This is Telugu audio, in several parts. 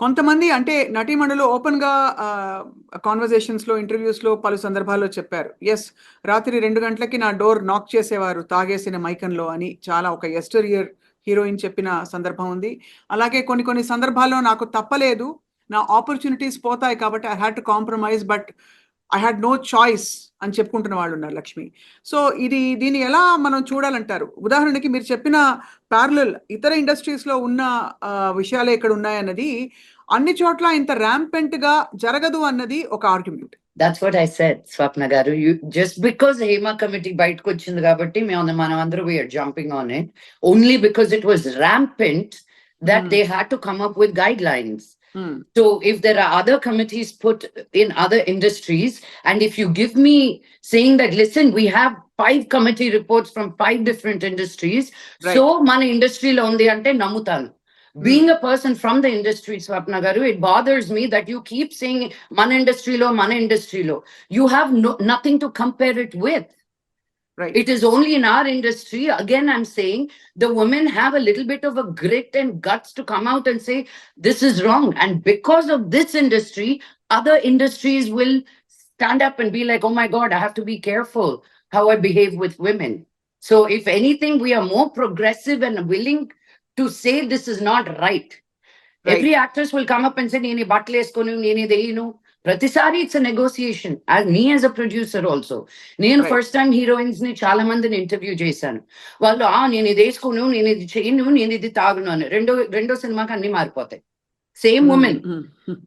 కొంతమంది అంటే నటీమణులు ఓపెన్గా కాన్వర్జేషన్స్లో ఇంటర్వ్యూస్లో పలు సందర్భాల్లో చెప్పారు. ఎస్ రాత్రి రెండు గంటలకి నా డోర్ నాక్ చేసేవారు తాగేసిన మైకంలో అని చాలా ఒక ఎస్టరియర్ హీరోయిన్ చెప్పిన సందర్భం ఉంది. అలాగే కొన్ని కొన్ని సందర్భాల్లో నాకు తప్పలేదు. నా ఆపర్చునిటీస్ పోతాయి కాబట్టి I had to compromise but I had no choice అని చెప్పుకుంటున్న వాళ్ళు ఉన్నారు లక్ష్మి. సో ఇది దీన్ని ఎలా మనం చూడాలంటారు? ఉదాహరణకి మీరు చెప్పిన ప్యారలల్ ఇతర ఇండస్ట్రీస్లో ఉన్న విషయాలే ఇక్కడ ఉన్నాయన్నది అన్ని చోట్ల ఇంత ర్యాంపెంట్గా జరగదు అన్నది ఒక argument that's what I said Swapna గారు. జస్ట్ బికాస్ హేమా కమిటీ బయటకు వచ్చింది కాబట్టి మేము మనం అందరూ we are jumping on it only because it was rampant that. They had to come up with guidelines So if there are other committees put in other industries, and if you give me saying that, listen, we have five committee reports from five different industries, Right. so మన ఇండస్ట్రీలో ఉంది అంటే నమ్ముతాను. Being a person from the industry, Swapna Garu, it bothers me that you keep saying మన ఇండస్ట్రీలో మన ఇండస్ట్రీలో. You have no, nothing to compare it Right. It is only in our industry, again, I'm saying the women have a little bit of a grit and guts to come out and say, this is wrong. And because of this industry, other industries will stand up and be like, oh my God, I have to be careful how I behave with women. So, if anything, we are more progressive and willing to say this is not right. right. Every actress will come up and say, nee, nee, buttle isko nahi, nee, nee, ప్రతిసారి it's negotiation as me as a producer also నేను Right. ఫస్ట్ టైం హీరోయిన్స్ ని చాలా మందిని ఇంటర్వ్యూ చేశాను వాళ్ళు ఆ నేను ఇది వేసుకోను నేను ఇది చేయను నేను ఇది తాగును అని రెండో రెండో సినిమాకి అన్ని మారిపోతాయి same Hmm. Women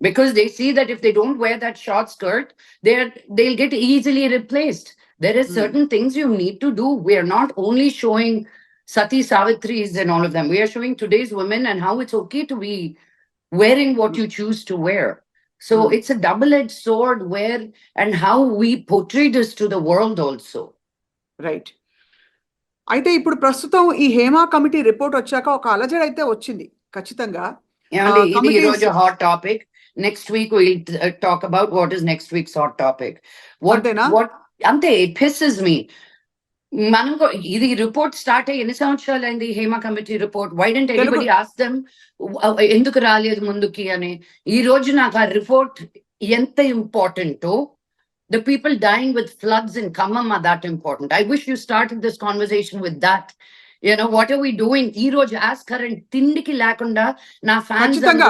because they see that if they don't wear that short skirt, they're they'll get easily replaced. There is Mm. certain things you need to do. We are not only showing Sati Savitris and all of them. We are showing today's women and how it's okay to be wearing what Mm. you choose to wear. So Mm. it's a double-edged sword where and how we portray this to the world also. Right అయితే ఇప్పుడు ప్రస్తుతం ఈ హేమా కమిటీ రిపోర్ట్ వచ్చాక ఒక అలజడి అయితే వచ్చింది ఖచ్చితంగా And Uh, ఇది committees- ఈరోజు hot topic. Next week we'll uh, talk about what is next week's hot topic. What అంతేనా? what అంతే it pisses me. మనం ఇది రిపోర్ట్ స్టార్ట్ అయ్యి ఎన్ని సంవత్సరాలు అయింది Hema committee report why didn't Telugu- anybody them ఎందుకు రాలేదు ముందుకి అని. ఈ రోజు నాకు ఆ రిపోర్ట్ ఎంత important the people dying with floods in Khammam are that important I wish you start this conversation with that you know what are we doing ఈ రోజు యాజ్ కరెంట్ తిండికి లేకుండా నా ఫ్యాన్స్ ఖచ్చితంగా.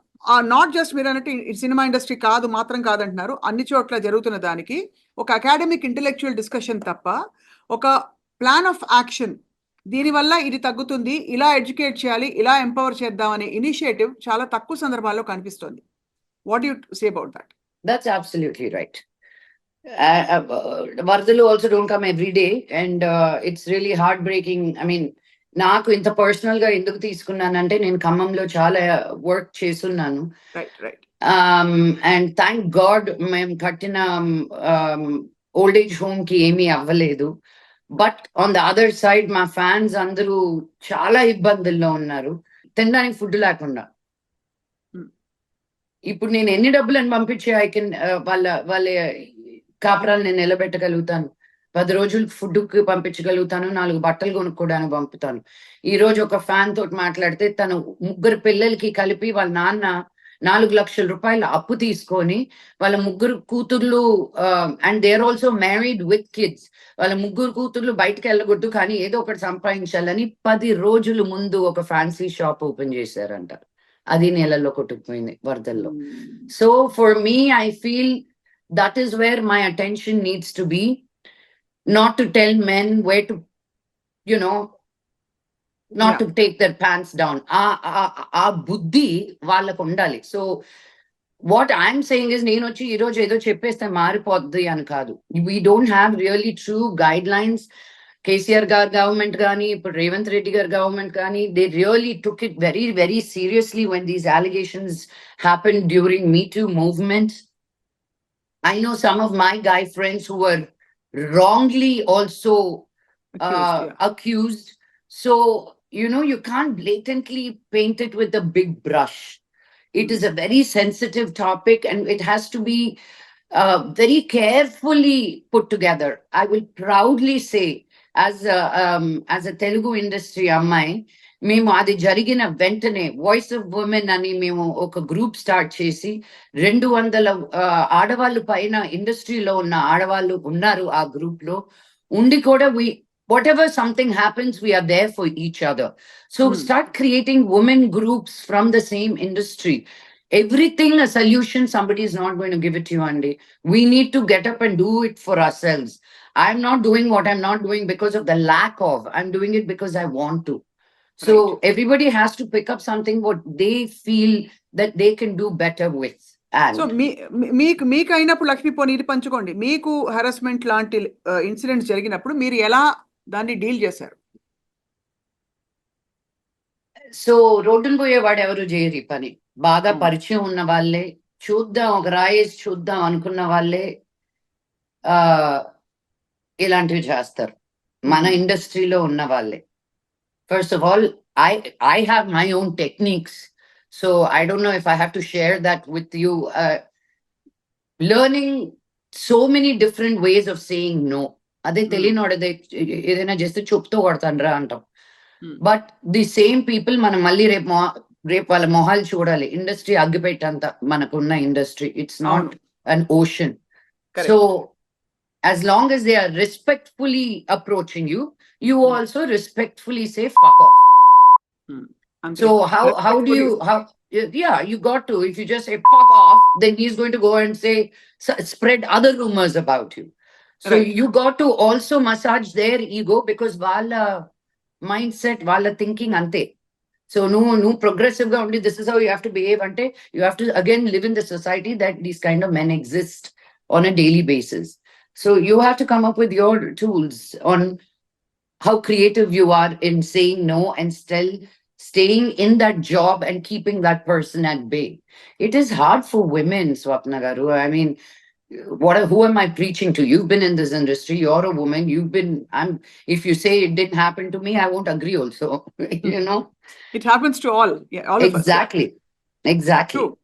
నాట్ జస్ట్ మీరు అన్నట్టు సినిమా ఇండస్ట్రీ కాదు మాత్రం కాదంటున్నారు. అన్ని చోట్ల జరుగుతున్న దానికి ఒక అకాడమిక్ ఇంటెలెక్చువల్ డిస్కషన్ తప్ప ఒక ప్లాన్ ఆఫ్ యాక్షన్ దీనివల్ల ఇది తగ్గుతుంది. ఇలా ఎడ్యుకేట్ చేయాలి ఇలా ఎంపవర్ చేద్దాం అనే ఇనిషియేటివ్ చాలా తక్కువ సందర్భాల్లో కనిపిస్తుంది. What you say about that that's absolutely right వరదలు also don't come every day and it's really heart breaking I mean నాకు ఇంత పర్సనల్గా ఎందుకు తీసుకున్నానంటే నేను ఖమ్మంలో చాలా వర్క్ చేస్తున్నాను. And thank god మేము కట్టిన ఓల్డ్ ఏజ్ హోమ్కి ఏమీ అవ్వలేదు. But on the other side మా ఫ్యాన్స్ అందరూ చాలా ఇబ్బందుల్లో ఉన్నారు. తినడానికి ఫుడ్ లేకుండా. Hmm. ఇప్పుడు నేను ఎన్ని డబ్బులను పంపించి ఐ కెన్ వాళ్ళ వాళ్ళ కాపురాలు నేను నిలబెట్టగలుగుతాను. పది రోజులు ఫుడ్కి పంపించగలుగుతాను నాలుగు బట్టలు కొనుక్కోవడానికి పంపుతాను. ఈ రోజు ఒక ఫ్యాన్ తోటి మాట్లాడితే తను ముగ్గురు పిల్లలకి కలిపి వాళ్ళ నాన్న నాలుగు లక్షల రూపాయల అప్పు తీసుకొని వాళ్ళ ముగ్గురు కూతుర్లు and they're also married with kids వాళ్ళ ముగ్గురు కూతుర్లు బయటకు వెళ్ళకూడదు కానీ ఏదో ఒకటి సంపాదించాలని పది రోజుల ముందు ఒక ఫ్యాన్సీ షాప్ ఓపెన్ చేశారంట. అది నెలలో కొట్టుకుపోయింది వరదల్లో. So for me I feel that is where my attention needs to be not to tell men way to you know not to take their pants down ఆ ఆ- ఆ బుద్ధి వాళ్ళకు ఉండాలి so what I'm saying is నేను వచ్చి ఈ రోజు ఏదో చెప్పేస్తే మారిపోద్ది అని కాదు we don't have really true guidelines KCR garu government కానీ ఇప్పుడు రేవంత్ రెడ్డి గారు గవర్నమెంట్ కానీ they really took it very very seriously when these allegations happen during me too movement I know some of my guy friends who were wrongly also uh, accused, yeah. accused. So, you know, you can't blatantly paint it with a big brush. It is a very sensitive topic and it has to be uh, very carefully put together. I will proudly say, as a, um, as a Telugu industry ammai, మేము అది జరిగిన వెంటనే వాయిస్ ఆఫ్ ఉమెన్ అని మేము ఒక గ్రూప్ స్టార్ట్ చేసి రెండు వందల ఆడవాళ్ళు పైన ఇండస్ట్రీలో ఉన్న ఆడవాళ్ళు ఉన్నారు ఆ గ్రూప్లో. ఉండి కూడా we whatever something happens we are there for each other so start creating women groups from the same industry everything a solution somebody is not going give it you అండి we need to get up and do it for ourselves I'm not doing what I'm not doing because of the lack of I'm doing it because I want to So everybody has to pick up something what they feel that they can do better with. And so మీ మీ- మీకు మీకు అయినప్పుడు లక్ష్మీ పోనీ ఇది పంచుకోండి. మీకు హెరాస్మెంట్ లాంటి ఇన్సిడెంట్స్ జరిగినప్పుడు మీరు ఎలా దాన్ని డీల్ చేశారు? సో రోడ్డును పోయేవాడు ఎవరు చేయరు ఈ పని. బాగా Hmm. పరిచయం ఉన్న వాళ్ళే. చూద్దాం ఒక రాయేసి చూద్దాం అనుకున్న వాళ్ళే ఆ ఇలాంటివి చేస్తారు. మన. ఇండస్ట్రీలో ఉన్న వాళ్ళే. First of all I I have my own techniques so I don't know if I have to share that with you learning so many different ways of saying no అదే Hmm. తెలియని వాడదే ఏదైనా చేస్తే చెప్తూ కొడతాను అంటాం Hmm. But the same people మనం మళ్ళీ రేపు మొ- రేపు వాళ్ళ మొహాలు చూడాలి ఇండస్ట్రీ అగ్గిపెట్టంత మనకున్న ఇండస్ట్రీ ఇట్స్ నాట్ అవును an ocean. Correct. So, as long as they are respectfully approaching you also respectfully say fuck off. So how how do you how yeah you got to if you just say fuck off, then he's going to go and say spread other rumors about you. So you got to also massage their ego because wala mindset wala thinking ante. So no no progressive only this is how you have to behave ante. You have to again live in the society that these kind of men exist on a daily basis. So you have to come up with your tools on how creative you are in saying no and still staying in that job and keeping that person at bay. It is hard for women, Swapna Garu. I mean, what who am I preaching to? You've been in this industry. You're a woman. You've been. I'm. If you say it didn't happen to me, I won't agree. Also, you hmm. know, it happens to all. Yeah, all exactly, us, yeah. exactly. True.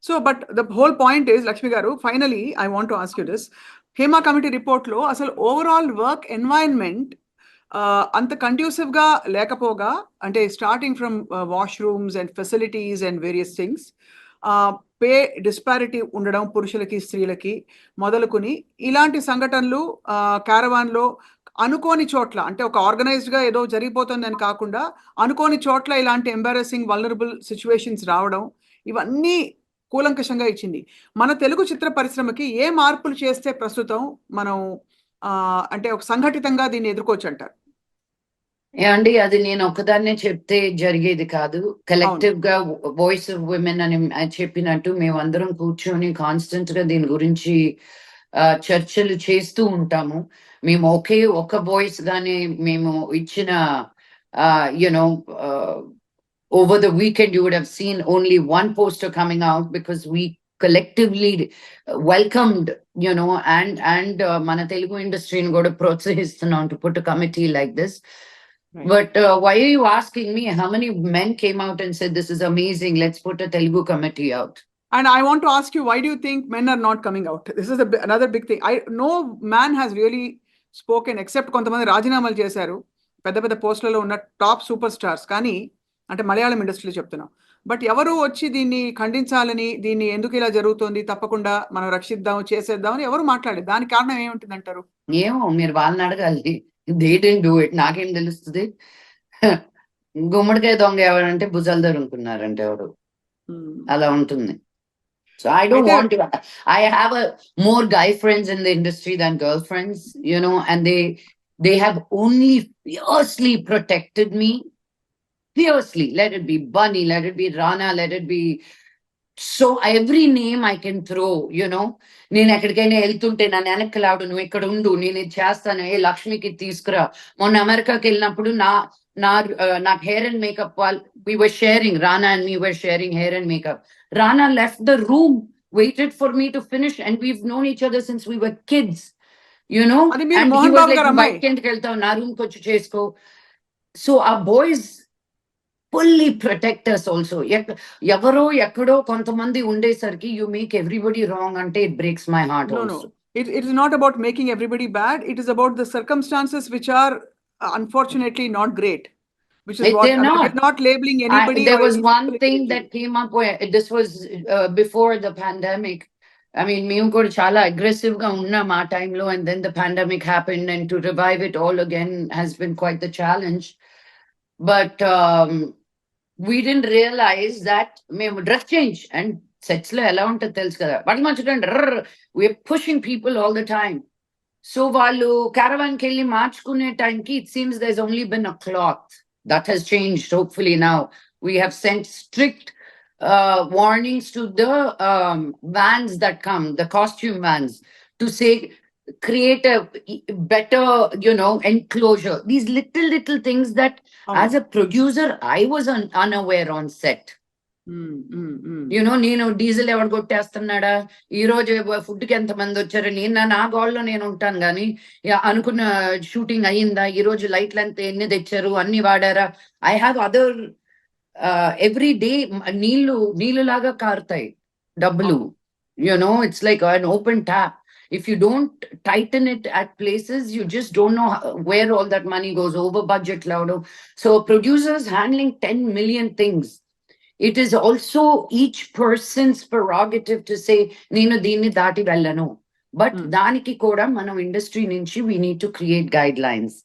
So, but the whole point is, Lakshmi Garu. Finally, I want to ask you this: Hema Committee report lo, asal overall work environment అంత కంట్యూసివ్గా లేకపోగా అంటే starting from washrooms and facilities and various things pay disparity ఉండడం పురుషులకి స్త్రీలకి మొదలుకొని ఇలాంటి సంఘటనలు క్యారవాన్లో అనుకోని చోట్ల అంటే ఒక ఆర్గనైజ్డ్గా ఏదో జరిగిపోతుందని కాకుండా అనుకోని చోట్ల ఇలాంటి ఎంబారసింగ్ వల్నరబుల్ సిచ్యువేషన్స్ రావడం ఇవన్నీ కూలంకషంగా ఇచ్చింది. మన తెలుగు చిత్ర పరిశ్రమకి ఏ మార్పులు చేస్తే ప్రస్తుతం మనం అంటే ఒక సంఘటితంగా దీన్ని ఎదుర్కోవచ్చు అంటారు ఏమండి అది నేను ఒక్కదాన్నే చెప్తే జరిగేది కాదు. కలెక్టివ్గా వాయిస్ ఆఫ్ విమెన్ అని చెప్పినట్టు మేమందరం కూర్చొని కాన్స్టెంట్గా దీని గురించి చర్చలు చేస్తూ ఉంటాము. మేము ఒకే ఒక వాయిస్ గానే మేము ఇచ్చిన you know over the weekend you would seen only one poster coming out because we collectively welcomed you know and and uh, మన తెలుగు ఇండస్ట్రీని కూడా ప్రోత్సహిస్తున్నాం to put committee like this Right. but uh, why are you asking me how many men came out and said this is amazing let's put a telugu committee out And I want to ask you, why do you think men are not coming out? This is a, another big thing. I no man has really spoken except కొంతమంది రాజీనామాలు చేశారు పెద్ద పెద్ద పోస్టులలో ఉన్న టాప్ సూపర్ స్టార్స్ కానీ అంటే మలయాళం ఇండస్ట్రీలో చెప్తున్నాం బట్ ఎవరు వచ్చి దీన్ని ఖండించాలని దీన్ని ఎందుకు ఇలా జరుగుతోంది తప్పకుండా మనం రక్షిద్దాం చేసేద్దాం అని ఎవరు మాట్లాడలేదు. దానికి కారణం ఏముంటుంది అంటారు ఏమో మీరు వాళ్ళని అడగాలి. దే డెంట్ డూ ఇట్ నాకేం తెలుస్తుంది? గుమ్మడికాయ దొంగ ఎవరంటే భుజాలు దొరుకుతున్నారంటే ఎవరు. అలా ఉంటుంది. So I don't want I have more guy friends in the industry than girl friends you know and they they have only fiercely protected me fiercely. Let it be Bunny, let it be Rana, let it be so every name I can throw you know నేను ఎక్కడికైనా వెళ్తుంటే నన్ను వెనక్కి లాడు నువ్వు ఇక్కడ ఉండు నేను ఇది చేస్తాను ఏ లక్ష్మికి ఇది తీసుకురా మొన్న అమెరికాకి వెళ్ళినప్పుడు నా నా ఆ, నాకు హెయిర్ అండ్ మేకప్ వాళ్ళు we were sharing Rana and me were sharing hair and makeup Rana left the room waited for me to finish and we've known each other since we were kids you know అది మీరు మోహన్ బాబు గారు అమ్మాయి బయటకి ఎందుకు వెళ్తావు నా రూమ్ కి వచ్చి చేసుకో సో ఆ బాయ్స్ ఫుల్లీ ప్రొటెక్టర్స్ ఆల్సో ఎవరో ఎక్కడో కొంతమంది ఉండేసరికి యు మేక్ ఎవ్రీబడి రాంగ్ అంటే it breaks my heart No, no. Also it, it is not about making everybody bad it is about the circumstances which are uh, unfortunately not great which is It- what they're I'm not. not labeling anybody there or was any one people thing individually. that came up where this was uh, before the pandemic. I mean, మేము కూడా చాలా aggressive గా ఉన్నాం ఆ టైంలో and then the pandemic happened and to revive it all again has been quite the challenge. But um, we didn't realize that మేము dress change and sets లో ఎలా ఉంటుందో తెలుసు కదా బట్ మంచి we're pushing people all the time. So వాళ్ళు caravan కి వెళ్ళి మార్చుకునే టైంకి it seems there's only been a cloth. That has changed hopefully now. We have sent strict uh, warnings to the um, vans that come, the costume vans, to say create a e- better, you know, enclosure. These little little things that Oh. as a producer I was un- unaware on set. Mm, mm, mm. You know నేను డీజిల్ ఎవడు కొట్టేస్తున్నాడా ఈ రోజు ఫుడ్ కి ఎంత మంది వచ్చారు నేను నా- నా గోల్లో నేను ఉంటాను కానీ అనుకున్న షూటింగ్ అయ్యిందా ఈ రోజు లైట్లు ఎంత ఎన్ని తెచ్చారు అన్ని వాడారా I have other every day నీళ్లు నీళ్లు లాగా కారుతాయి డబ్బులు you know it's like an open tap if you don't tighten it at places you just don't know how- where all that money goes over budget laudo so producers handling 10 million things it is also each person's prerogative to say నేను దీన్ని దాటి వెళ్ళను బట్ Hmm. దానికి కూడా మనం ఇండస్ట్రీ నుంచి we need to create guidelines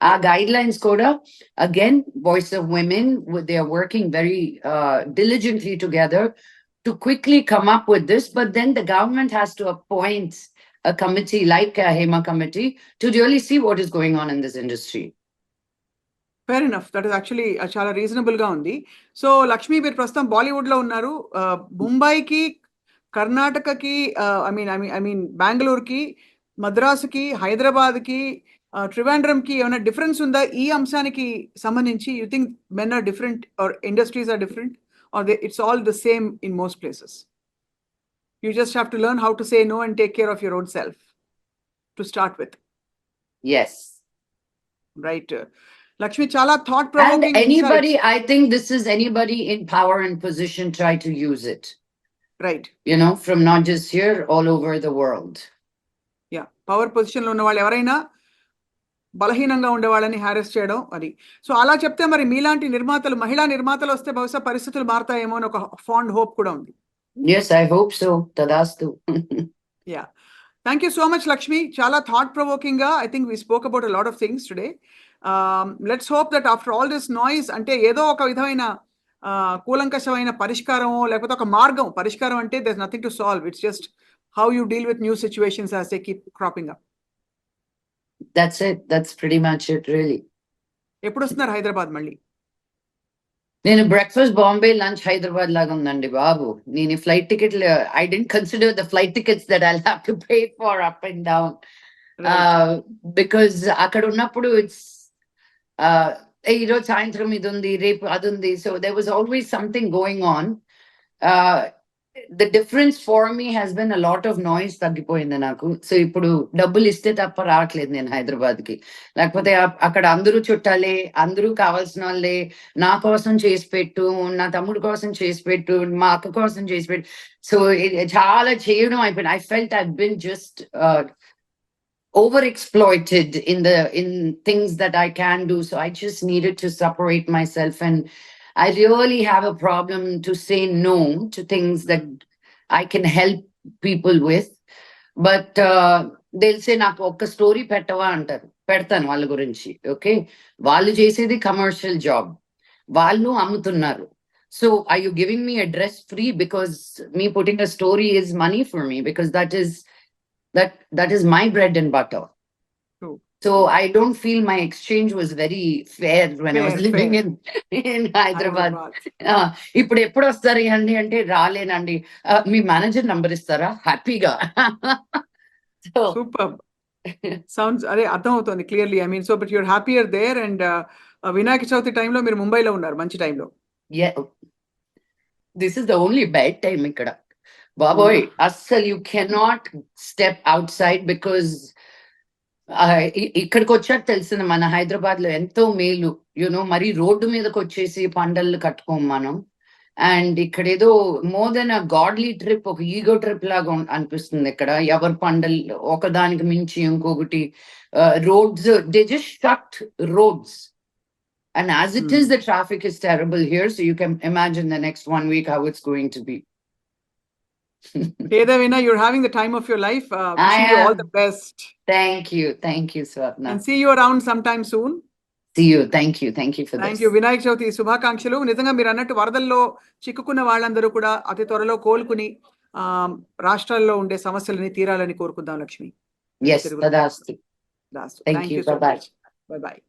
ఆ గైడ్ లైన్స్ కూడా again voice of women they are working very diligently together to quickly come up with this but then the government has to appoint a committee like a hema committee to really see what is going on in this industry. Fair enough that is actually చాలా రీజనబుల్గా ఉంది. సో లక్ష్మి మీరు ప్రస్తుతం బాలీవుడ్లో ఉన్నారు. ముంబైకి కర్ణాటకకి I mean I mean I mean బెంగళూరుకి మద్రాసుకి హైదరాబాద్కి ట్రివాండ్రంకి ఏమైనా డిఫరెన్స్ ఉందా? ఈ అంశానికి సంబంధించి you think men are different are industries are different or it's all the same in most places you just have to learn how to say no and take care of your own self to start with yes. Right Lakshmi చాలా thought and provoking anybody i think this is anybody in power and position try to use it. Right you know from not just here all over the world. Yeah power పొజిషన్లో ఉన్న వాళ్ళు ఎవరైనా బలహీనంగా ఉండే వాళ్ళని హ్యారెస్ చేయడం అది సో అలా చెప్తే మరి మీలాంటి నిర్మాతలు మహిళా నిర్మాతలు వస్తే బహుశా పరిస్థితులు మారుతాయేమో అని ఒక ఫాండ్ హోప్ కూడా ఉంది yes i hope so. Tadastu yeah thank you so much Lakshmi చాలా thought ప్రొవోకింగ్గా I think we spoke about lot of things today let's hope that after all this noise అంటే ఏదో ఒక విధమైన కూలంకషమైన పరిష్కారమో లేకపోతే ఒక మార్గం పరిష్కారం అంటే there nothing to solve it's just how you deal with new situations as they keep cropping up that's it. That's pretty much it really. ఎప్పుడు వస్తున్నారు హైదరాబాద్ మళ్ళీ నేను బ్రేక్ఫాస్ట్ బాంబే లంచ్ హైదరాబాద్ లాగా ఉందండి బాబు. నేను flight ticket I don't consider the flight tickets that I have to pay for up and down because అక్కడ ఉన్నప్పుడు ఇట్స్ ఈ రోజు సాయంత్రం ఇది ఉంది రేపు అది ఉంది. So there was always something going on The difference for me has been a lot of noise తగ్గిపోయింది నాకు సో ఇప్పుడు డబ్బులు ఇస్తే తప్ప రావట్లేదు నేను హైదరాబాద్ కి లేకపోతే అ- అక్కడ అందరూ చుట్టాలే అందరూ కావాల్సిన వాళ్ళే నా కోసం చేసి పెట్టు నా తమ్ముడు కోసం చేసి పెట్టు మా అక్క కోసం చేసి పెట్టు సో చాలా చేయడం అయిపోయింది I felt I been just over exploited in the in things that I can do. So I just needed to separate myself and I really have a problem to say no to things that I can help people with. But uh, they'll say నాకు ఒక్క స్టోరీ పెట్టవా అంటారు పెడతాను వాళ్ళ గురించి ఓకే వాళ్ళు చేసేది కమర్షియల్ జాబ్ వాళ్ళు అమ్ముతున్నారు so I you giving me address free because me putting a story is money for me because that is that that is my bread and butter True. So I don't feel my exchange was very fair when I was Fair, living in in Hyderabad. ఆ, ఇప్పుడు ఎప్పుడు వస్తారు అండి అంటే రాలేనండి. ఆ, మీ మేనేజర్ నంబర్ ఇస్తారా? హ్యాపీగా. So super. సౌండ్స్ అదే అర్థం అవుతుంది clearly. I mean so but you're happier there and Vinayaka Chavithi టైంలో మీరు ముంబైలో ఉన్నారు మంచి టైంలో. This is the only bad time ఇక్కడ. బాబోయ్ అస్సలు you cannot step outside because ఇక్కడికి వచ్చాక తెలిసింది మన హైదరాబాద్లో ఎంతో మేలు యునో మరి రోడ్డు మీదకి వచ్చేసి పండళ్ళు కట్టుకోం మనం అండ్ ఇక్కడ ఏదో more than a godly trip ఒక ఈగో ట్రిప్ లాగా అనిపిస్తుంది ఇక్కడ ఎవరి పండల్ ఒకదానికి మించి ఇంకొకటి roads they just shut roads as it is, Hmm. the traffic is terrible here. So you can imagine the next one week how it's going to be. ఏదేమైనా you're having the time of your life I all am. The best Thank you. Thank you, Swapna. See you around some time soon See you. Thank you. Thank you for thank this. You Vinayaka Chavithi శుభాకాంక్షలు నిజంగా మీరు అన్నట్టు వరదల్లో చిక్కుకున్న వాళ్ళందరూ కూడా అతి త్వరలో కోలుకుని ఆ, రాష్ట్రాల్లో ఉండే సమస్యలని తీరాలని కోరుకుందాం Lakshmi Yes, Tadastu. Thank you. Bye-bye. Much bye bye